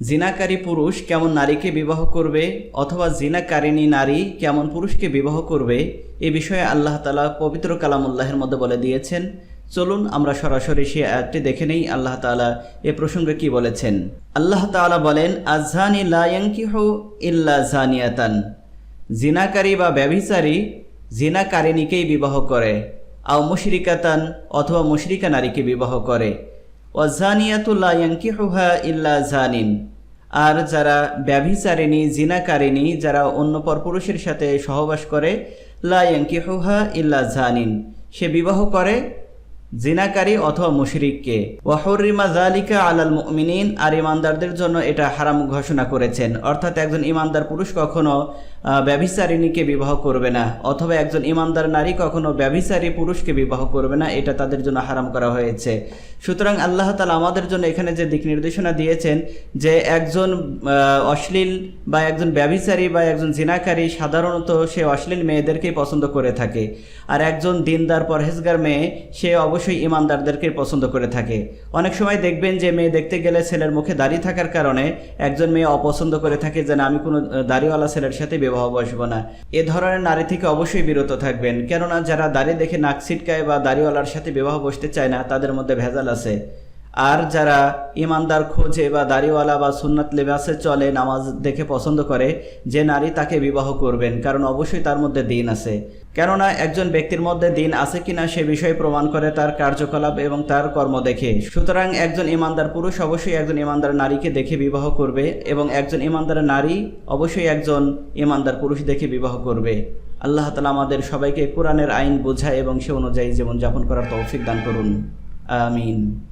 জিনাকারী পুরুষ কেমন নারীকে বিবাহ করবে অথবা জিনাকারিণী নারী কেমন পুরুষকে বিবাহ করবে, এ বিষয়ে আল্লাহ তালা পবিত্র কালামুল্লাহের মধ্যে বলে দিয়েছেন। চলুন আমরা সরাসরি সে আয়াতটি দেখে নেই, আল্লাহ তাআলা এ প্রসঙ্গে কি বলেছেন? আল্লাহ তাআলা বলেন আজহানি লায়াঙ্কিহু ইল্লা জানিয়াতান। জিনাকারী বা ব্যভিচারী জিনাকারিণীকেই বিবাহ করে, আও মুশরিকাতান অথবা মুশরিকা নারীকে বিবাহ করে। ওয়াজানিয়াতুল্লা ইল্লা জানিন। আর যারা ব্যভিচারিণী, জিনাকারিণী, যারা অন্য পরপুরুষের সাথে সহবাস করে, লা ইয়াঙ্কিহুহা ইল্লা জানিন। সে বিবাহ করে জিনাকারী অথবা মুশরিককে। ওয়াহরিমা জালিকা আলাল মুমিনিন, আর ইমানদারদের জন্য এটা হারাম ঘোষণা করেছেন। অর্থাৎ একজন ইমানদার পুরুষ কখনো ব্যভিচারিণীকে বিবাহ করবে না, অথবা একজন ইমানদার নারী কখনো ব্যভিচারী পুরুষকে বিবাহ করবে না, এটা তাদের জন্য হারাম করা হয়েছে। সুতরাং আল্লাহ তালা আমাদের জন্য এখানে যে দিক নির্দেশনা দিয়েছেন, যে একজন অশ্লীল বা একজন ব্যভিচারী বা একজন জিনাকারী সাধারণত সে অশ্লীল মেয়েদেরকেই পছন্দ করে থাকে। আর একজন দিনদার, পরহেজগার মেয়ে, সে অবশ্যই ইমানদারদেরকে পছন্দ করে থাকে। অনেক সময় দেখবেন যে মেয়ে দেখতে গেলে ছেলের মুখে দাড়ি থাকার কারণে একজন মেয়ে অপছন্দ করে থাকে যেন আমি কোনো দাড়িওয়ালা ছেলের সাথে বিবাহ বসবো না। এ ধরনের নারী থেকে অবশ্যই বিরত থাকবেন। কেননা যারা দাড়ি দেখে নাক ছিটকায় বা দাড়িওয়ালার সাথে বিবাহ বসতে চায় না, তাদের মধ্যে ভেজাল আছে। আর যারা ইমানদার খোঁজে বা দাড়িওয়ালা বা সুন্নাত লেবাসে চলে, নামাজ দেখে পছন্দ করে, যে নারী তাকে বিবাহ করবেন, কারণ অবশ্যই তার মধ্যে দিন আছে। কেননা একজন ব্যক্তির মধ্যে দিন আছে কিনা সে বিষয়ে প্রমাণ করে তার কার্যকলাপ এবং তার কর্ম দেখে। সুতরাং একজন ইমানদার পুরুষ অবশ্যই একজন ইমানদার নারীকে দেখে বিবাহ করবে এবং একজন ইমানদার নারী অবশ্যই একজন ইমানদার পুরুষ দেখে বিবাহ করবে। আল্লাহ তালা আমাদের সবাইকে কোরআনের আইন বোঝায় এবং সে অনুযায়ী জীবনযাপন করার তৌফিক দান করুন। আমিন।